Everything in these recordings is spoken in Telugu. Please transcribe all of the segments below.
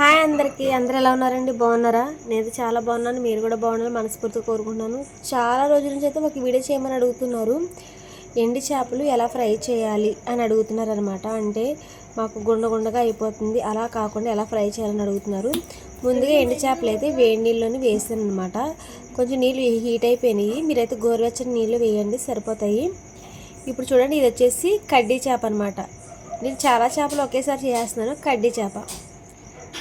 హాయ్ అందరికీ. అందరు ఎలా ఉన్నారండి? బాగున్నారా? నేను చాలా బాగున్నాను. మీరు కూడా బాగున్నారు మనస్ఫూర్తిగా కోరుకుంటున్నాను. చాలా రోజుల నుంచి అయితే ఒక వీడియో చేయమని అడుగుతున్నారు. ఎండి చేపలు ఎలా ఫ్రై చేయాలి అని అడుగుతున్నారు అనమాట అంటే మాకు గుండ గుండగా అయిపోతుంది. అలా కాకుండా ఎలా ఫ్రై చేయాలని అడుగుతున్నారు. ముందుగా ఎండి చేపలు అయితే వేడి నీళ్ళలోని వేసాను అనమాట కొంచెం నీళ్ళు హీట్ అయిపోయినాయి. మీరైతే గోరువెచ్చని నీళ్ళు వేయండి. సరిపోతాయి. ఇప్పుడు చూడండి ఇది వచ్చేసి కడ్డీ చేప అనమాట నేను చాలా చేపలు ఒకేసారి చేస్తున్నాను. కడ్డీ చేప.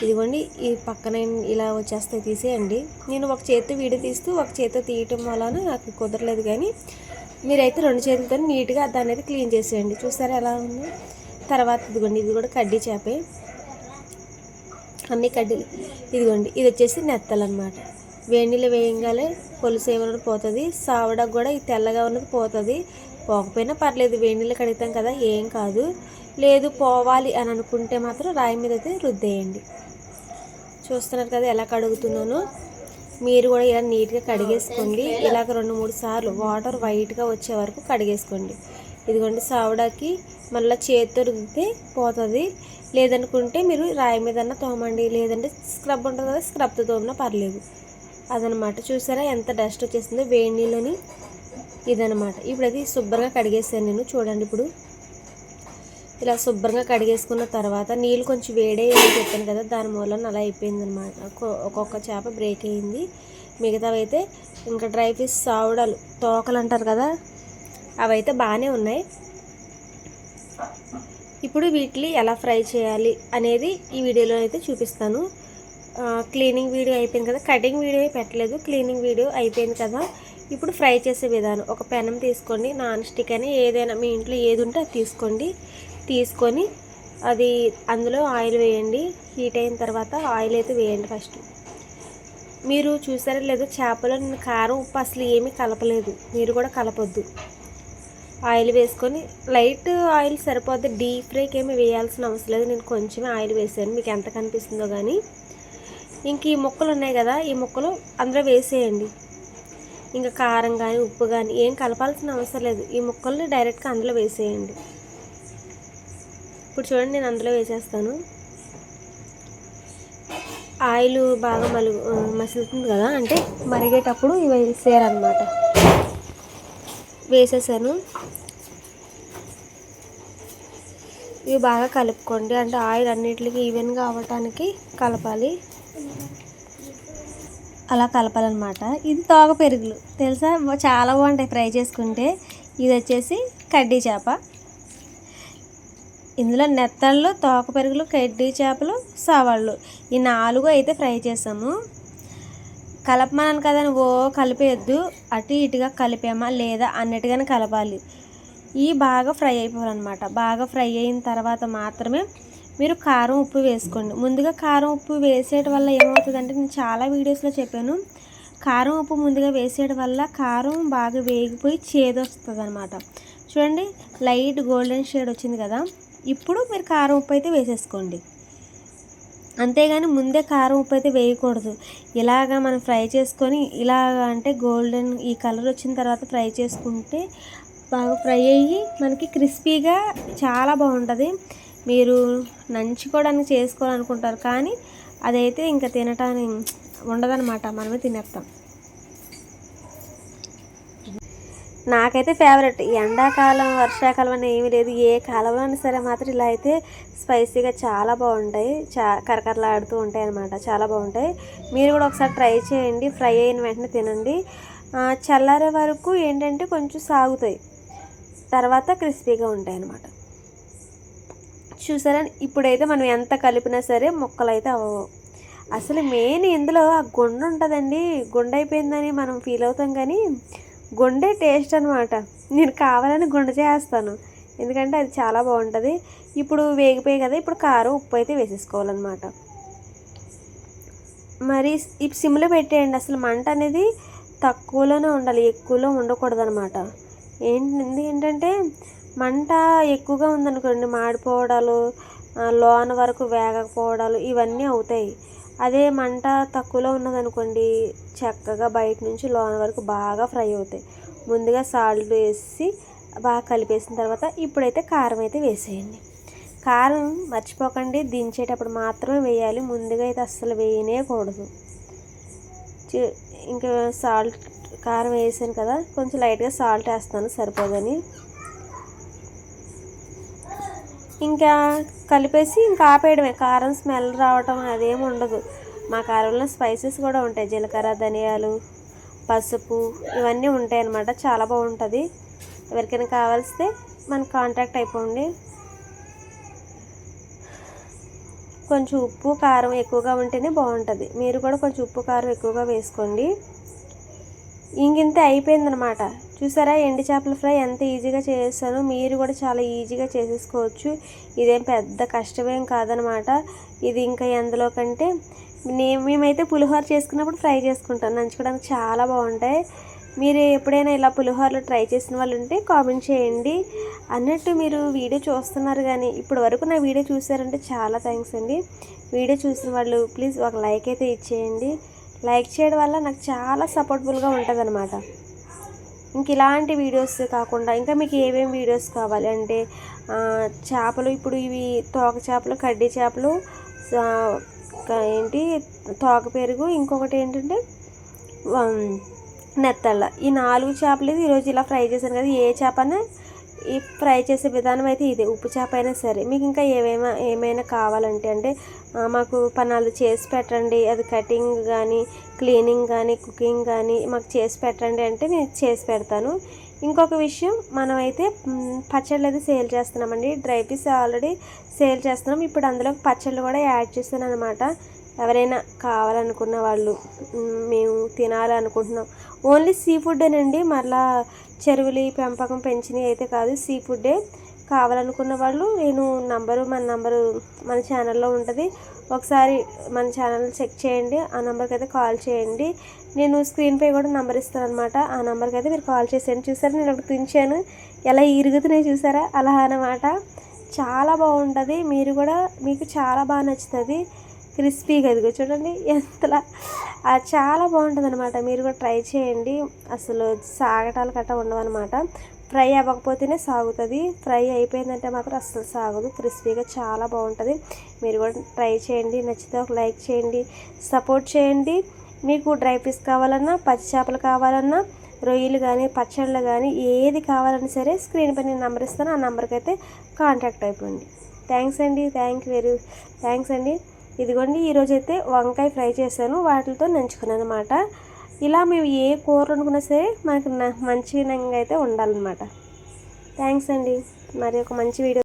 ఇదిగోండి ఈ పక్కన ఇలా వచ్చేస్తే తీసేయండి. నేను ఒక చేతితో వీడియో తీస్తూ ఒక చేతితో తీయటం వలన నాకు కుదరలేదు కానీ మీరైతే రెండు చేతులతో నీట్గా దాన్ని అయితే క్లీన్ చేసేయండి. చూసారా ఎలా ఉంది? తర్వాత ఇదిగోండి ఇది కూడా కడ్డీ చేపే. అన్ని కడ్డీలు. ఇదిగోండి ఇది వచ్చేసి నెత్తలు అనమాట వేడినీళ్ళు వేయంగానే పొలుసు ఏమన్నది పోతుంది. సావడానికి కూడా ఈ తెల్లగా ఉన్నది పోతుంది. పోకపోయినా పర్లేదు వేడినీళ్ళు కడుగుతాం కదా ఏం కాదు. లేదు పోవాలి అని అనుకుంటే మాత్రం రాయి మీద అయితే రుద్దేయండి. చూస్తున్నారు కదా ఎలా కడుగుతున్నానో? మీరు కూడా ఇలా నీట్గా కడిగేసుకోండి. ఇలాగ రెండు మూడు సార్లు వాటర్ వైట్గా వచ్చే వరకు కడిగేసుకోండి. ఇదిగోండి సావడాకి మళ్ళీ చేతితో రుద్దితే పోతుంది. లేదనుకుంటే మీరు రాయి మీదన్నా తోమండి. లేదంటే స్క్రబ్ ఉంటుంది కదా స్క్రబ్తో తోమినా పర్లేదు. అదనమాట. చూసారా ఎంత డస్ట్ వచ్చేసిందో వేడి నీళ్ళని. ఇదనమాట. ఇప్పుడైతే శుభ్రంగా కడిగేసాను నేను. చూడండి ఇప్పుడు. ఇలా శుభ్రంగా కడిగేసుకున్న తర్వాత నీళ్ళు కొంచెం వేడే అని చెప్పాను కదా దాని మూలన అలా అయిపోయింది అనమాట ఒక్కొక్క చేప బ్రేక్ అయింది. మిగతావైతే ఇంకా డ్రై ఫిష్ సావుడాలు తోకలు అంటారు కదా అవైతే బాగానే ఉన్నాయి. ఇప్పుడు వీటిని ఎలా ఫ్రై చేయాలి అనేది ఈ వీడియోలో అయితే చూపిస్తాను. క్లీనింగ్ వీడియో అయిపోయింది కదా కటింగ్ వీడియో పెట్టలేదు క్లీనింగ్ వీడియో అయిపోయింది కదా ఇప్పుడు ఫ్రై చేసే విధానం. ఒక పెనం తీసుకోండి నాన్ స్టిక్ అని ఏదైనా మీ ఇంట్లో ఏది ఉంటే అది తీసుకోండి. తీసుకొని అది అందులో ఆయిల్ వేయండి. హీట్ అయిన తర్వాత ఆయిల్ అయితే వేయండి ఫస్ట్. మీరు చూసారో లేదో చేపలో నేను కారం ఉప్పు అసలు ఏమీ కలపలేదు. మీరు కూడా కలపొద్దు. ఆయిల్ వేసుకొని లైట్ ఆయిల్ సరిపోద్ది. డీప్ ఫ్రైకి ఏమి వేయాల్సిన అవసరం లేదు. నేను కొంచెమే ఆయిల్ వేసాను. మీకు ఎంత కనిపిస్తుందో కానీ ఇంక ఈ ముక్కలు ఉన్నాయి కదా ఈ ముక్కలు అందులో వేసేయండి. ఇంకా కారం కానీ ఉప్పు కానీ ఏం కలపాల్సిన అవసరం లేదు. ఈ ముక్కల్ని డైరెక్ట్గా అందులో వేసేయండి. ఇప్పుడు చూడండి నేను అందులో వేసేస్తాను. ఆయిల్ బాగా మలుగు మసులుతుంది కదా అంటే మరిగేటప్పుడు ఇవి వేసేయాలన్నమాట వేసేసాను. ఇవి బాగా కలుపుకోండి అంటే ఆయిల్ అన్నిటికి ఈవెన్గా అవ్వటానికి కలపాలి. అలా కలపాలన్నమాట. ఇది తోక పెరుగులు. తెలుసా? చాలా బాగుంటాయి ఫ్రై చేసుకుంటే. ఇది వచ్చేసి కడ్డీ చేప. ఇందులో నెత్తళ్ళు తోక పెరుగులు కడ్డీ చేపలు సవాళ్ళు. ఈ నాలుగు అయితే ఫ్రై చేసాము. కలపమన్నాను కదని ఓ కలిపేయద్దు. అటు ఇటుగా కలిపామా లేదా అన్నట్టుగానే కలపాలి. ఈ బాగా ఫ్రై అయిపోవాలన్నమాట. బాగా ఫ్రై అయిన తర్వాత మాత్రమే మీరు కారం ఉప్పు వేసుకోండి. ముందుగా కారం ఉప్పు వేసేయడం వల్ల ఏమవుతుందంటే నేను చాలా వీడియోస్లో చెప్పాను. కారం ఉప్పు ముందుగా వేసేయడం వల్ల కారం బాగా వేగిపోయి చేదు వస్తుంది అనమాట చూడండి లైట్ గోల్డెన్ షేడ్ వచ్చింది కదా. ఇప్పుడు మీరు కారం ఉప్పు అయితే వేసేసుకోండి. అంతేగాని ముందే కారం ఉప్పు అయితే వేయకూడదు. ఇలాగా మనం ఫ్రై చేసుకొని ఇలాగ అంటే గోల్డెన్ ఈ కలర్ వచ్చిన తర్వాత ఫ్రై చేసుకుంటే బాగా ఫ్రై అయ్యి మనకి క్రిస్పీగా చాలా బాగుంటుంది. మీరు నంచుకోవడానికి చేసుకోవాలనుకుంటారు కానీ అదైతే ఇంకా తినటానికి ఉండదన్నమాట. మనమే తినేస్తాం. నాకైతే ఫేవరెట్ ఎండాకాలం వర్షాకాలం అని ఏమీ లేదు. ఏ కాలంలో అయినా సరే మాత్రం ఇలా అయితే స్పైసీగా చాలా బాగుంటాయి. చా కరకరలాడుతూ ఉంటాయి అనమాట చాలా బాగుంటాయి. మీరు కూడా ఒకసారి ట్రై చేయండి. ఫ్రై అయిన వెంటనే తినండి. చల్లారే వరకు ఏంటంటే కొంచెం సాగుతాయి. తర్వాత క్రిస్పీగా ఉంటాయి అన్నమాట. చూసారా? ఇప్పుడైతే మనం ఎంత కలిపినా సరే మొక్కలు అయితే అవ్వవు. అసలు మెయిన్ ఇందులో ఆ గుండె ఉంటుందండి. గుండె అయిపోయిందని మనం ఫీల్ అవుతాం కానీ గుండె టేస్ట్ అనమాట నేను కావాలని గుండె చేస్తాను. ఎందుకంటే అది చాలా బాగుంటుంది. ఇప్పుడు వేగిపోయి కదా ఇప్పుడు కారం ఉప్పు అయితే వేసేసుకోవాలన్నమాట. మరి ఈ సిమ్లో పెట్టేయండి. అసలు మంట అనేది తక్కువలోనే ఉండాలి ఎక్కువలో ఉండకూడదు అనమాట ఏంటి ఏంటంటే మంట ఎక్కువగా ఉందనుకోండి మాడిపోవడాలు లోన వరకు వేగకపోవడాలు ఇవన్నీ అవుతాయి. అదే మంట తక్కువలో ఉన్నదనుకోండి చక్కగా బయట నుంచి లోన వరకు బాగా ఫ్రై అవుతాయి. ముందుగా సాల్ట్ వేసి బాగా కలిపేసిన తర్వాత ఇప్పుడైతే కారం అయితే వేసేయండి. కారం మర్చిపోకండి దించేటప్పుడు మాత్రమే వేయాలి. ముందుగా అయితే అస్సలు వేయనేకూడదు. ఇంకా సాల్ట్ కారం వేసాను కదా కొంచెం లైట్గా సాల్ట్ వేస్తాను సరిపోదని. ఇంకా కలిపేసి ఇంకా ఆపేయడమే. కారం స్మెల్ రావటం అదేం ఉండదు. మా కారంలో స్పైసెస్ కూడా ఉంటాయి. జీలకర్ర ధనియాలు పసుపు ఇవన్నీ ఉంటాయి అన్నమాట. చాలా బాగుంటుంది. ఎవరికైనా కావాల్స్తే మన కాంటాక్ట్ అయిపోండి. కొంచెం ఉప్పు కారం ఎక్కువగా ఉంటేనే బాగుంటుంది. మీరు కూడా కొంచెం ఉప్పు కారం ఎక్కువగా వేసుకోండి. ఇంకింత అయిపోయిందనమాట చూసారా? ఎండి చేపల ఫ్రై ఎంత ఈజీగా చేసానో మీరు కూడా చాలా ఈజీగా చేసేసుకోవచ్చు. ఇదేం పెద్ద కష్టమేం కాదనమాట. ఇది ఇంకా ఎందులో కంటే నేను మేమైతే పులిహోర చేసుకున్నప్పుడు ఫ్రై చేసుకుంటాం. నంచుకోవడానికి చాలా బాగుంటాయి. మీరు ఎప్పుడైనా ఇలా పులిహోరలో ట్రై చేసిన వాళ్ళు ఉంటే కామెంట్ చేయండి. అన్నట్టు మీరు వీడియో చూస్తున్నారు కానీ ఇప్పటి వరకు నా వీడియో చూసారంటే చాలా థ్యాంక్స్ అండి. వీడియో చూసిన వాళ్ళు ప్లీజ్ ఒక లైక్ అయితే ఇచ్చేయండి. లైక్ చేయడం వల్ల నాకు చాలా సపోర్ట్ఫుల్గా ఉంటుంది అనమాట ఇంక ఇలాంటి వీడియోస్ కాకుండా ఇంకా మీకు ఏమేమి వీడియోస్ కావాలి? అంటే చేపలు ఇప్పుడు ఇవి తోక చేపలు కడ్డీ చేపలు ఏంటి? తోక పెరుగు ఇంకొకటి ఏంటంటే నెత్తళ్ళ. ఈ నాలుగు చేపలు ఈరోజు ఇలా ఫ్రై చేశాను కదా ఏ చేపన ఈ ఫ్రై చేసే విధానం అయితే ఇదే. ఉప్పు చేప అయినా సరే. మీకు ఇంకా ఏమైనా ఏమైనా కావాలంటే అంటే మాకు పనాలు చేసి పెట్టండి. అది కటింగ్ కానీ క్లీనింగ్ కానీ కుకింగ్ కానీ మాకు చేసి పెట్టండి అంటే నేను చేసి పెడతాను. ఇంకొక విషయం మనమైతే పచ్చళ్ళు అయితే సేల్ చేస్తున్నామండి. డ్రై పీస్ ఆల్రెడీ సేల్ చేస్తున్నాం. ఇప్పుడు అందులో పచ్చళ్ళు కూడా యాడ్ చేస్తాను అనమాట ఎవరైనా కావాలనుకున్న వాళ్ళు మేము తినాలనుకుంటున్నాం. ఓన్లీ సీ ఫుడ్ అండి మరలా చెరువులు పెంపకం పెంచినవి అయితే కాదు సీ ఫుడ్డే కావాలనుకున్న వాళ్ళు నేను నంబరు మన నంబరు మన ఛానల్లో ఉంటుంది. ఒకసారి మన ఛానల్ చెక్ చేయండి ఆ నెంబర్కి అయితే కాల్ చేయండి. నేను స్క్రీన్పై కూడా నెంబర్ ఇస్తాను అనమాట ఆ నెంబర్కి అయితే మీరు కాల్ చేసేయండి. చూసారా నేను ఒకటి తించాను. ఎలా ఇరుగుతున్నాయి చూసారా? అలా అన్నమాట చాలా బాగుంటుంది. మీరు కూడా మీకు చాలా బాగా నచ్చుతుంది. క్రిస్పీగా ఇదిగో చూడండి ఎంతలా అది చాలా బాగుంటుంది అనమాట మీరు కూడా ట్రై చేయండి. అసలు సాగటాలు గట్రా ఉండవన్నమాట. ఫ్రై అవ్వకపోతేనే సాగుతుంది. ఫ్రై అయిపోయిందంటే మాత్రం అస్సలు సాగదు. క్రిస్పీగా చాలా బాగుంటుంది. మీరు కూడా ట్రై చేయండి. నచ్చితే ఒక లైక్ చేయండి. సపోర్ట్ చేయండి. మీకు డ్రై ఫిష్ కావాలన్నా పచ్చి చేపలు కావాలన్నా రొయ్యలు కానీ పచ్చళ్ళు కానీ ఏది కావాలన్నా సరే స్క్రీన్ పైన నేను నెంబర్ ఇస్తాను. ఆ నెంబర్కి అయితే కాంటాక్ట్ అయిపోండి. థ్యాంక్స్ అండి. థ్యాంక్ యూ వెరీ థ్యాంక్స్ అండి. ఇదిగోండి ఈరోజు అయితే వంకాయ ఫ్రై చేశాను వాటితో నంచుకున్నాను అనమాట ఇలా మేము ఏ కూర వండుకున్నా సరే మనకు న- మంచిగా అయితే ఉండాలన్నమాట. థ్యాంక్స్ అండి. మరి ఒక మంచి వీడియో